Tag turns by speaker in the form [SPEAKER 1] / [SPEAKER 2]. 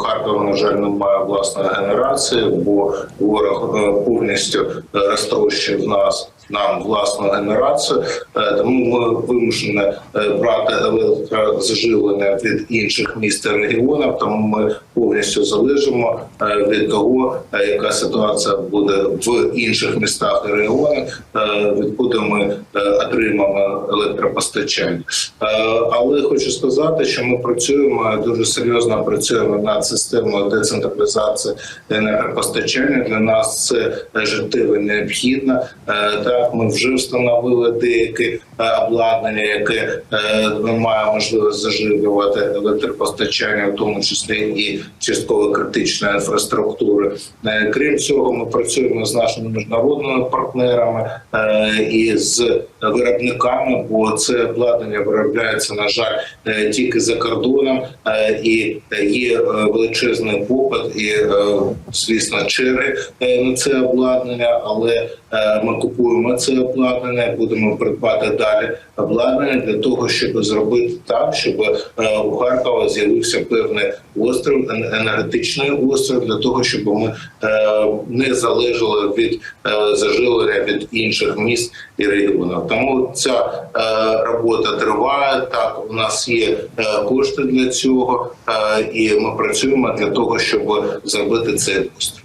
[SPEAKER 1] Харкова, на жаль, немає власної генерації, бо ворог е, повністю е, розтрощив нас. Нам власну генерацію, Е, тому ми вимушені е, брати електрозаживлення від інших міст і регіонів. Тому ми повністю залежимо е, від того, яка ситуація буде в інших містах і регіонах, відкуди ми отримаємо електропостачання. Але хочу сказати, що ми працюємо дуже серйозно працюємо над системою децентралізації енергопостачання. Для нас це життєво необхідно. Е, Ми вже встановили деякі обладнання, яке е, має можливість заживлювати електропостачання, в тому числі і частково критичної інфраструктури. Е, Крім цього, ми працюємо з нашими міжнародними партнерами е, і з виробниками, бо це обладнання виробляється на жаль е, тільки за кордоном, е, і є е, величезний попит і е, звісно черги е, на це обладнання, але е, ми купуємо це обладнання, будемо придбати далі обладнання для того, щоб зробити так, щоб е, у Харкова з'явився певний острів, енергетичний острів, для того, щоб ми е, не залежали від е, заживлення від інших міст і регіонів. Тому ця робота триває. Так, у нас є кошти для цього, і ми працюємо для того, щоб зробити цей острів.